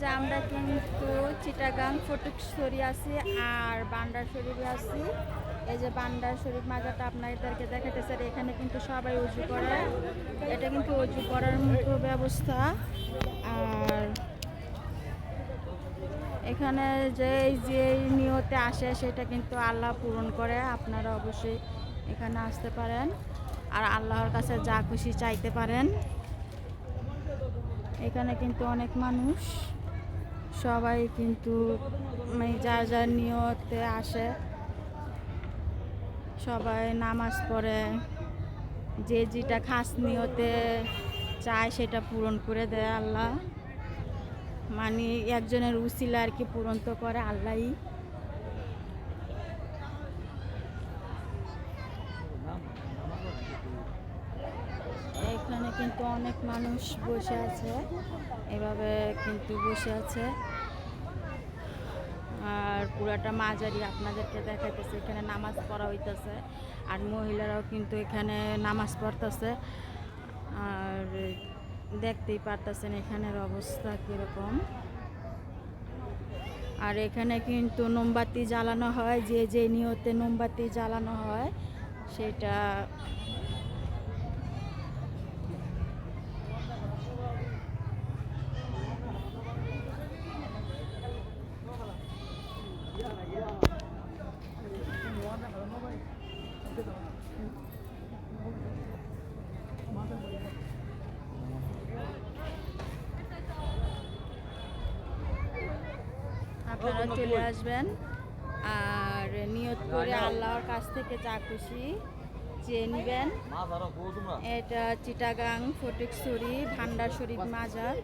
যে আমরা কিন্তু চিটাগাং ফটিকছড়ি আছি আর বান্ডার শরীফে আছি। এই যে বান্ডার শরীফ মাজাটা আপনাদেরকে দেখাতেছে আর এখানে কিন্তু সবাই উজু করে। এটা কিন্তু উজু করার মতো ব্যবস্থা। আর এখানে যে যে নিয়তে আসে, সেটা কিন্তু আল্লাহ পূরণ করে। আপনারা অবশ্যই এখানে আসতে পারেন। আর আল্লাহর কাছে যা খুশি চাইতে পারেন। এখানে কিন্তু অনেক মানুষ। সবাই কিন্তু মানে যার যার নিয়তে আসে, সবাই নামাজ পড়ে। যে যেটা খাস নিয়তে চায় সেটা পূরণ করে দেয় আল্লাহ। মানে একজনের উসিলা আর কি পূরণ তো করে আল্লাহই। এখানে কিন্তু অনেক মানুষ বসে আছে। এভাবে কিন্তু বসে আছে। পুরাটা মাঝারি আপনাদেরকে দেখাইতেছে, এখানে নামাজ পড়া হইতেছে, আর মহিলারাও কিন্তু এখানে নামাজ পড়তেছে, আর দেখতেই পারতেছেন এখানের অবস্থা কীরকম। আর এখানে কিন্তু মোমবাতি জ্বালানো হয়, যে যে নিয়তে মোমবাতি জ্বালানো হয়, সেটা আপনারা চলে আসবেন। আর নিয়ত করে আল্লাহর কাছ থেকে যা খুশি চেয়ে নেবেন। এটা চিটাগাং ফটিকছড়ি ভান্ডার শরীফ মাজার।